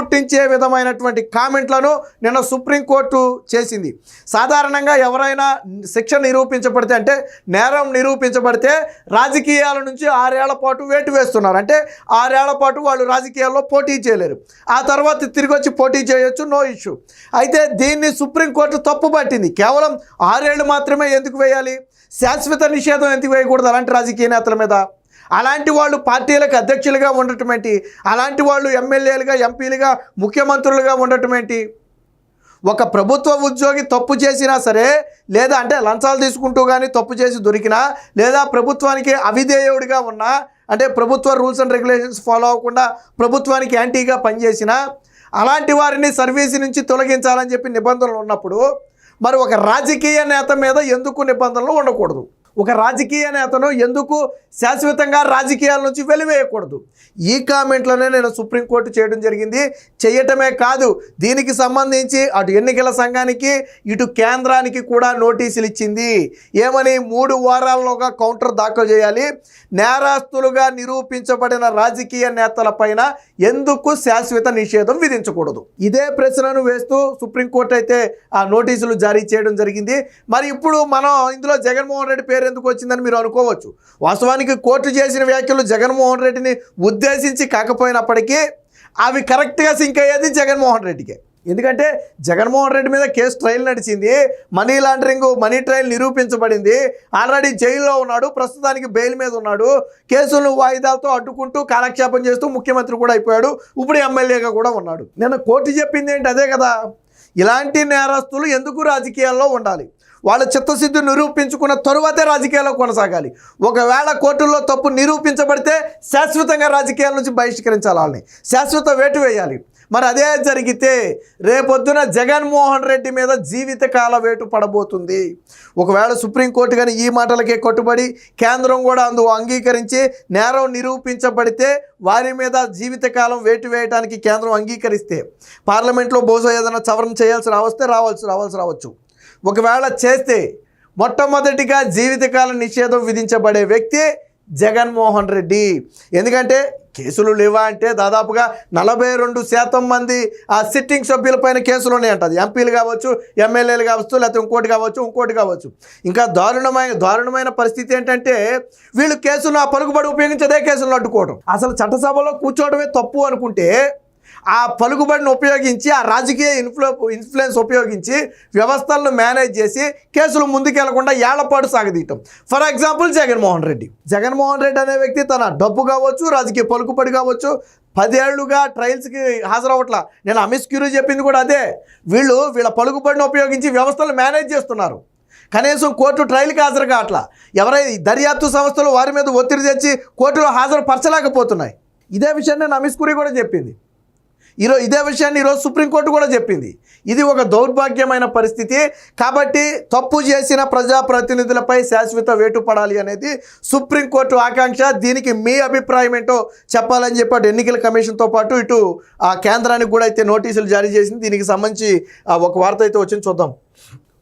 పుట్టించే విధమైనటువంటి కామెంట్లను నిన్న సుప్రీంకోర్టు చేసింది. సాధారణంగా ఎవరైనా శిక్ష నిరూపించబడితే అంటే నేరం నిరూపించబడితే రాజకీయాల నుంచి ఆరేళ్ళ పాటు వేటు వేస్తున్నారు. అంటే ఆరేళ్ళ పాటు వాళ్ళు రాజకీయాల్లో పోటీ చేయలేరు. ఆ తర్వాత తిరిగి వచ్చి పోటీ చేయొచ్చు నో ఇష్యూ అయితే దీన్ని సుప్రీంకోర్టు తప్పు పట్టింది. కేవలం ఆరేళ్ళు మాత్రమే ఎందుకు వేయాలి? శాశ్వత నిషేధం ఎందుకు వేయకూడదు అలాంటి రాజకీయ నేతల మీద? అలాంటి వాళ్ళు పార్టీలకు అధ్యక్షులుగా ఉండటం ఏంటి? అలాంటి వాళ్ళు ఎమ్మెల్యేలుగా ఎంపీలుగా ముఖ్యమంత్రులుగా ఉండటం ఏంటి? ఒక ప్రభుత్వ ఉద్యోగి తప్పు చేసినా సరే లేదా అంటే లంచాలు తీసుకుంటూ కానీ తప్పు చేసి దొరికినా లేదా ప్రభుత్వానికి అవిధేయుడిగా ఉన్నా అంటే ప్రభుత్వ రూల్స్ అండ్ రెగ్యులేషన్స్ ఫాలో అవ్వకుండా ప్రభుత్వానికి యాంటీగా పనిచేసినా అలాంటి వారిని సర్వీస్ నుంచి తొలగించాలని చెప్పి నిబంధనలు ఉన్నప్పుడు మరి ఒక రాజకీయ నేత మీద ఎందుకు నిబంధనలు ఉండకూడదు? ఒక రాజకీయ నేతను ఎందుకు శాశ్వతంగా రాజకీయాల నుంచి వెలివేయకూడదు? ఈ కామెంట్లోనే నేను సుప్రీంకోర్టు చేయడం జరిగింది. చేయటమే కాదు దీనికి సంబంధించి అటు ఎన్నికల సంఘానికి ఇటు కేంద్రానికి కూడా నోటీసులు ఇచ్చింది. ఏమని మూడు వారాల్లోగా కౌంటర్ దాఖలు చేయాలి? నేరాస్తులుగా నిరూపించబడిన రాజకీయ నేతలపైన ఎందుకు శాశ్వత నిషేధం విధించకూడదు? ఇదే ప్రశ్నను వేస్తూ సుప్రీంకోర్టు అయితే ఆ నోటీసులు జారీ చేయడం జరిగింది. మరి ఇప్పుడు మనం ఇందులో జగన్మోహన్ రెడ్డి పేరు ఎందుకు వచ్చిందని మీరు అనుకోవచ్చు. వాస్తవానికి కోర్టు చేసిన వ్యాఖ్యలు జగన్మోహన్ రెడ్డిని ఉద్దేశించి కాకపోయినప్పటికీ అవి కరెక్ట్గా సింక్ అయ్యేది జగన్మోహన్ రెడ్డికే. ఎందుకంటే జగన్మోహన్ రెడ్డి మీద కేసు ట్రయల్ నడిచింది మనీ లాండరింగ్ మనీ ట్రయల్ నిరూపించబడింది ఆల్రెడీ జైల్లో ఉన్నాడు ప్రస్తుతానికి బెయిల్ మీద ఉన్నాడు కేసులను వాయిదాలతో అడ్డుకుంటూ కాలక్షేపం చేస్తూ ముఖ్యమంత్రి కూడా అయిపోయాడు ఇప్పుడు ఎమ్మెల్యేగా కూడా ఉన్నాడు. నేను కోర్టు చెప్పింది ఏంటి? అదే కదా. ఇలాంటి నేరస్తులు ఎందుకు రాజకీయాల్లో ఉండాలి? వాళ్ళ చిత్తశుద్ధి నిరూపించుకున్న తరువాతే రాజకీయాల్లో కొనసాగాలి. ఒకవేళ కోర్టుల్లో తప్పు నిరూపించబడితే శాశ్వతంగా రాజకీయాల నుంచి బహిష్కరించాలి వాళ్ళని. శాశ్వత వేటు వేయాలి. మరి అదే జరిగితే రేపొద్దున జగన్మోహన్ రెడ్డి మీద జీవితకాల వేటు పడబోతుంది. ఒకవేళ సుప్రీంకోర్టు కానీ ఈ మాటలకే కట్టుబడి కేంద్రం కూడా అందు అంగీకరించి నేరం నిరూపించబడితే వారి మీద జీవితకాలం వేటు వేయడానికి కేంద్రం అంగీకరిస్తే పార్లమెంట్లో బహుశా ఏదైనా సవరణ చేయాల్సి రావస్తే రావాల్సి రావాల్సి రావచ్చు. ఒకవేళ చేస్తే మొట్టమొదటిగా జీవితకాల నిషేధం విధించబడే వ్యక్తి జగన్మోహన్ రెడ్డి. ఎందుకంటే కేసులు లేవా అంటే దాదాపుగా నలభై రెండు శాతం మంది ఆ సిట్టింగ్ సభ్యులపైన కేసులు ఉన్నాయంట అది ఎంపీలు కావచ్చు ఎమ్మెల్యేలు కావచ్చు లేకపోతే ఇంకోటి కావచ్చు ఇంకోటి కావచ్చు. ఇంకా దారుణమైన దారుణమైన పరిస్థితి ఏంటంటే వీళ్ళు కేసులు ఆ పలుకుబడి ఉపయోగించదే కేసులు కేసులను అడ్డుకోవడం. అసలు చట్టసభలో కూర్చోవడమే తప్పు అనుకుంటే ఆ పలుకుబడిని ఉపయోగించి ఆ రాజకీయ ఇన్ఫ్లు ఇన్ఫ్లుయెన్స్ ఉపయోగించి వ్యవస్థలను మేనేజ్ చేసి కేసులు ముందుకెళ్ళకుండా ఏళ్ళపాటు సాగదీయటం. For example Jaganmohan Reddy. Jaganmohan Reddy అనే వ్యక్తి తన డబ్బు కావచ్చు రాజకీయ పలుకుబడి కావచ్చు పదేళ్ళుగా ట్రయల్స్కి హాజరవట్లా నేను అమిత్ క్యూరీ చెప్పింది కూడా అదే. వీళ్ళు వీళ్ళ పలుకుబడిని ఉపయోగించి వ్యవస్థలు మేనేజ్ చేస్తున్నారు. కనీసం కోర్టు ట్రయల్కి హాజరు కావట్లా. ఎవరైతే దర్యాప్తు సంస్థలు వారి మీద ఒత్తిడి తెచ్చి కోర్టులో హాజరు పరచలేకపోతున్నాయి ఇదే విషయాన్ని నేను అమిత్ క్యూరీ కూడా చెప్పింది. ఈరోజు ఇదే విషయాన్ని ఈరోజు సుప్రీంకోర్టు కూడా చెప్పింది. ఇది ఒక దౌర్భాగ్యమైన పరిస్థితి. కాబట్టి తప్పు చేసిన ప్రజాప్రతినిధులపై శాశ్వత వేటు పడాలి అనేది సుప్రీంకోర్టు ఆకాంక్ష. దీనికి మీ అభిప్రాయం ఏంటో చెప్పాలని చెప్పాడు ఎన్నికల కమిషన్తో పాటు ఇటు ఆ కేంద్రానికి కూడా అయితే నోటీసులు జారీ చేసింది. దీనికి సంబంధించి ఒక వార్త అయితే వచ్చింది చూద్దాం.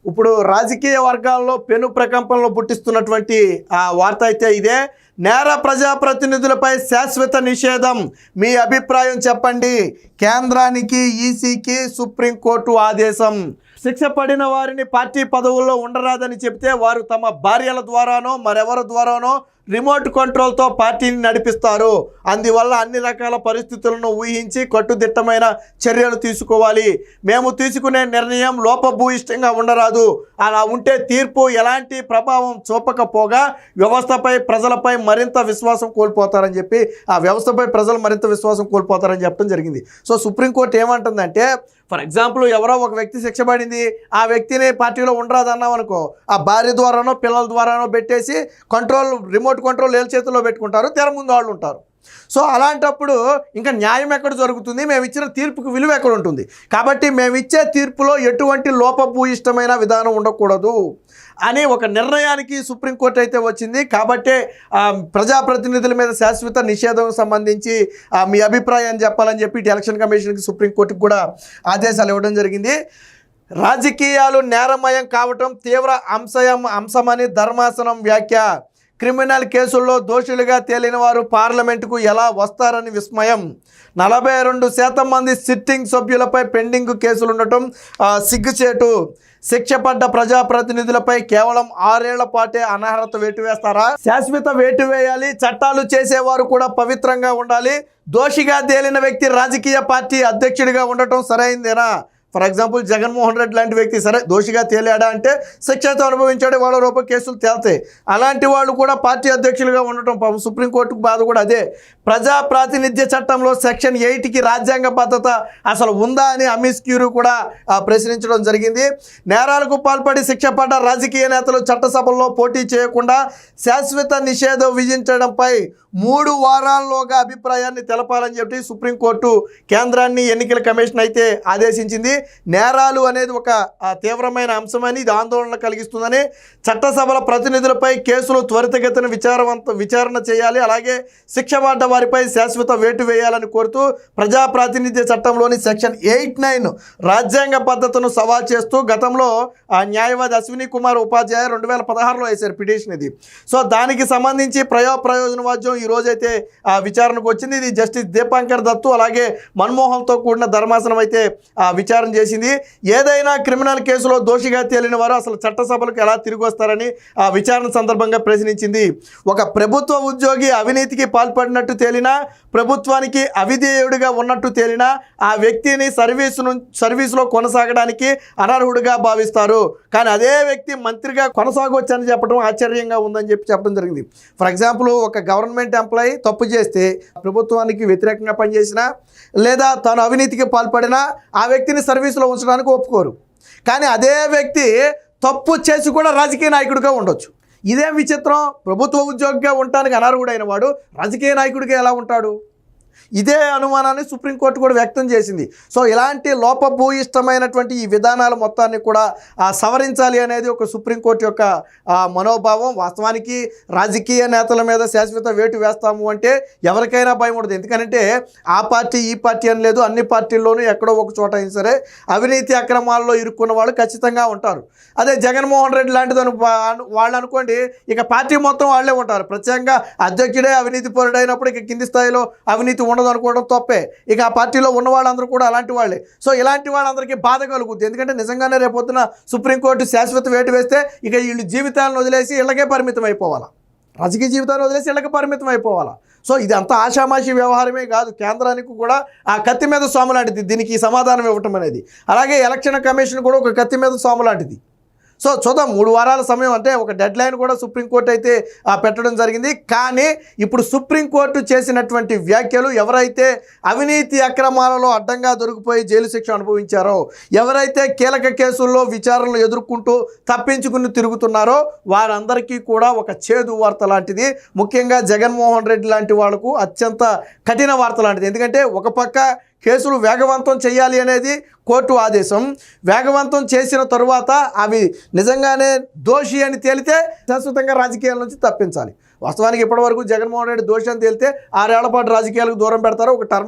ఇప్పుడు రాజకీయ వర్గాల్లో పెను ప్రకంపనలు పుట్టిస్తున్నటువంటి ఆ వార్త అయితే ఇదే. నేర ప్రజాప్రతినిధులపై శాశ్వత నిషేధం. మీ అభిప్రాయం చెప్పండి. కేంద్రానికి ఈసీకి సుప్రీంకోర్టు ఆదేశం. శిక్ష పడిన వారిని పార్టీ పదవుల్లో ఉండరాదని చెప్తే వారు తమ భార్యల ద్వారానో మరెవరి ద్వారానో రిమోట్ కంట్రోల్తో పార్టీని నడిపిస్తారు. అందువల్ల అన్ని రకాల పరిస్థితులను ఊహించి కట్టుదిట్టమైన చర్యలు తీసుకోవాలి. మేము తీసుకునే నిర్ణయం లోపభూయిష్టంగా ఉండరాదు. అలా ఉంటే తీర్పు ఎలాంటి ప్రభావం చూపకపోగా వ్యవస్థపై ప్రజలపై మరింత విశ్వాసం కోల్పోతారని చెప్పి ఆ వ్యవస్థపై ప్రజలు మరింత విశ్వాసం కోల్పోతారని చెప్పడం జరిగింది. సో సుప్రీంకోర్టు ఏమంటుందంటే ఫర్ ఎగ్జాంపుల్ ఎవరో ఒక వ్యక్తి శిక్ష పడింది. ఆ వ్యక్తిని పార్టీలో ఉండరాదన్నాం అనుకో ఆ భార్య ద్వారానో పిల్లల ద్వారానో పెట్టేసి కంట్రోల్ రిమోట్ పట్టుకుంటారో లేల చేతుల్లో పెట్టుకుంటారు తెర ముందు వాళ్ళు ఉంటారు. సో అలాంటప్పుడు ఇంకా న్యాయం ఎక్కడ జరుగుతుంది? మేము ఇచ్చిన తీర్పుకు విలువ ఎక్కడ ఉంటుంది? కాబట్టి మేము ఇచ్చే తీర్పులో ఎటువంటి లోపభూయిష్టమైన విధానం ఉండకూడదు అని ఒక నిర్ణయానికి సుప్రీంకోర్టు అయితే వచ్చింది. కాబట్టే ప్రజాప్రతినిధుల మీద శాశ్వత నిషేధం సంబంధించి ఆ, మీ అభిప్రాయాన్ని చెప్పాలని చెప్పి ఇటు ఎలక్షన్ కమిషన్కి సుప్రీంకోర్టుకు కూడా ఆదేశాలు ఇవ్వడం జరిగింది. రాజకీయాలు నేరమయం కావటం తీవ్ర అంశయం అంశమని ధర్మాసనం వ్యాఖ్య క్రిమినల్ కేసుల్లో దోషులుగా తేలిన వారు పార్లమెంటుకు ఎలా వస్తారని విస్మయం. నలభై రెండు శాతం మంది సిట్టింగ్ సభ్యులపై పెండింగ్ కేసులు ఉండటం సిగ్గుచేటు. శిక్ష పడ్డ ప్రజాప్రతినిధులపై కేవలం ఆరేళ్ళ పాటే అనర్హత వేటు వేస్తారా శాశ్వత వేటు వేయాలి చట్టాలు చేసేవారు కూడా పవిత్రంగా ఉండాలి. దోషిగా తేలిన వ్యక్తి రాజకీయ పార్టీ అధ్యక్షుడిగా ఉండటం సరైందేనా? ఫర్ ఎగ్జాంపుల్ జగన్మోహన్ రెడ్డి లాంటి వ్యక్తి సరే దోషిగా తేలాడా అంటే శిక్షతో అనుభవించాడు వాళ్ళ రూపాయి కేసులు తేల్తాయి. అలాంటి వాళ్ళు కూడా పార్టీ అధ్యక్షులుగా ఉండటం పాపం సుప్రీంకోర్టుకు బాధ కూడా అదే. ప్రజా ప్రాతినిధ్య చట్టంలో సెక్షన్ ఎయిట్కి రాజ్యాంగ భద్రత అసలు ఉందా అని అమిస్ క్యూరు కూడా ప్రశ్నించడం జరిగింది. నేరాలకు పాల్పడి శిక్ష పడ్డ రాజకీయ నేతలు చట్టసభల్లో పోటీ చేయకుండా శాశ్వత నిషేధం విధించడంపై మూడు వారాల్లోగా అభిప్రాయాన్ని తెలపాలని చెప్పి సుప్రీంకోర్టు కేంద్రాన్ని ఎన్నికల కమిషన్ అయితే ఆదేశించింది. నేరాలు అనేది ఒక తీవ్రమైన అంశమని ఇది ఆందోళన కలిగిస్తుందని చట్టసభల ప్రతినిధులపై కేసులు త్వరితగతిన విచారవంత విచారణ చేయాలి. అలాగే శిక్ష పడ్డ వారిపై శాశ్వత వేటు వేయాలని కోరుతూ ప్రజా ప్రాతినిధ్య చట్టంలోని సెక్షన్ ఎయిట్ నైన్ రాజ్యాంగ పద్ధతును సవాల్ చేస్తూ గతంలో ఆ న్యాయవాది అశ్విని కుమార్ ఉపాధ్యాయ రెండు వేల పదహారులో వేశారు పిటిషన్ ఇది. సో దానికి సంబంధించి ప్రయో ప్రయోజనవాద్యం ఈరోజైతే ఆ విచారణకు వచ్చింది. ఇది జస్టిస్ దీపాంకర్ దత్తు అలాగే మన్మోహన్తో కూడిన ధర్మాసనం అయితే ఆ విచారణ చేసింది. ఏదైనా క్రిమినల్ కేసులో దోషిగా తేలిన వారు అసలు చట్టసభలకు ఎలా తిరిగి వస్తారని ఆ విచారణ సందర్భంగా ప్రశ్నించింది. ఒక ప్రభుత్వ ఉద్యోగి అవినీతికి పాల్పడినట్టు తేలినా ప్రభుత్వానికి అవిధేయుడిగా ఉన్నట్టు తేలినా ఆ వ్యక్తిని సర్వీసును సర్వీసులో కొనసాగడానికి అనర్హుడిగా భావిస్తారు. కానీ అదే వ్యక్తి మంత్రిగా కొనసాగవచ్చని చెప్పడం ఆశ్చర్యంగా ఉందని చెప్పి చెప్పడం జరిగింది. ఫర్ ఎగ్జాంపుల్ ఒక గవర్నమెంట్ ఎంప్లాయీ తప్పు చేస్తే ప్రభుత్వానికి వ్యతిరేకంగా పనిచేసినా లేదా తాను అవినీతికి పాల్పడినా ఆ వ్యక్తిని సర్వీసులో ఉంచడానికి ఒప్పుకోరు. కానీ అదే వ్యక్తి తప్పు చేసి కూడా రాజకీయ నాయకుడిగా ఉండొచ్చు. ఇదేం విచిత్రం? ప్రభుత్వ ఉద్యోగిగా ఉండటానికి అనర్హుడైన వాడు రాజకీయ నాయకుడిగా ఎలా ఉంటాడు? ఇదే అనుమానాన్ని సుప్రీంకోర్టు కూడా వ్యక్తం చేసింది. సో ఇలాంటి లోపభూయిష్టమైనటువంటి ఈ విధానాల మొత్తాన్ని కూడా సవరించాలి అనేది ఒక సుప్రీంకోర్టు యొక్క మనోభావం. వాస్తవానికి రాజకీయ నేతల మీద శాశ్వత వేటు వేస్తాము అంటే ఎవరికైనా భయం ఉండదు. ఎందుకంటే ఆ పార్టీ ఈ పార్టీ అని లేదు. అన్ని పార్టీల్లోనూ ఎక్కడో ఒక చోట అయినా సరే అవినీతి అక్రమాల్లో ఇరుక్కున్న వాళ్ళు ఖచ్చితంగా ఉంటారు. అదే జగన్మోహన్ రెడ్డి లాంటిది వాళ్ళు అనుకోండి ఇక పార్టీ మొత్తం వాళ్ళే ఉంటారు. ప్రత్యేకంగా అధ్యక్షుడే అవినీతి పరుడైనప్పుడు ఇక కింది స్థాయిలో అవినీతి ఉండదు అనుకోవడం తప్పే. ఇక ఆ పార్టీలో ఉన్న వాళ్ళందరూ కూడా అలాంటి వాళ్ళే. సో ఇలాంటి వాళ్ళందరికీ బాధ కలుగుతుంది ఎందుకంటే నిజంగానే రేపొద్దున సుప్రీంకోర్టు శాశ్వత వేటు వేస్తే ఇక వీళ్ళు జీవితాలను వదిలేసి ఇళ్ళకే పరిమితం అయిపోవాలా? రాజకీయ జీవితాన్ని వదిలేసి ఇళ్ళకి పరిమితం అయిపోవాలా? సో ఇది అంత ఆషామాషి వ్యవహారమే కాదు. కేంద్రానికి కూడా ఆ కత్తి మీద సోమ లాంటిది దీనికి సమాధానం ఇవ్వటం అనేది. అలాగే ఎలక్షన్ కమిషన్ కూడా ఒక కత్తి మీద సోమ లాంటిది సో చూద్దాం మూడు వారాల సమయం అంటే ఒక డెడ్ లైన్ కూడా సుప్రీంకోర్టు అయితే ఆ, పెట్టడం జరిగింది. కానీ ఇప్పుడు సుప్రీంకోర్టు చేసినటువంటి వ్యాఖ్యలు ఎవరైతే అవినీతి అక్రమాలలో అడ్డంగా దొరికిపోయి జైలు శిక్ష అనుభవించారో ఎవరైతే కీలక కేసుల్లో విచారణలు ఎదుర్కొంటూ తప్పించుకుని తిరుగుతున్నారో వారందరికీ కూడా ఒక చేదు వార్త లాంటిది. ముఖ్యంగా జగన్మోహన్ రెడ్డి లాంటి వాళ్ళకు అత్యంత కఠిన వార్త లాంటిది. ఎందుకంటే ఒక పక్క కేసులు వేగవంతం చేయాలి అనేది కోర్టు ఆదేశం. వేగవంతం చేసిన తరువాత అవి నిజంగానే దోషి అని తేలితే శాశ్వతంగా రాజకీయాల నుంచి తప్పించాలి. వాస్తవానికి ఇప్పటివరకు జగన్మోహన్ రెడ్డి దోషి అని తేలితే ఆరేళ్ళ పాటు రాజకీయాలకు దూరం పెడతారు ఒక టర్మ్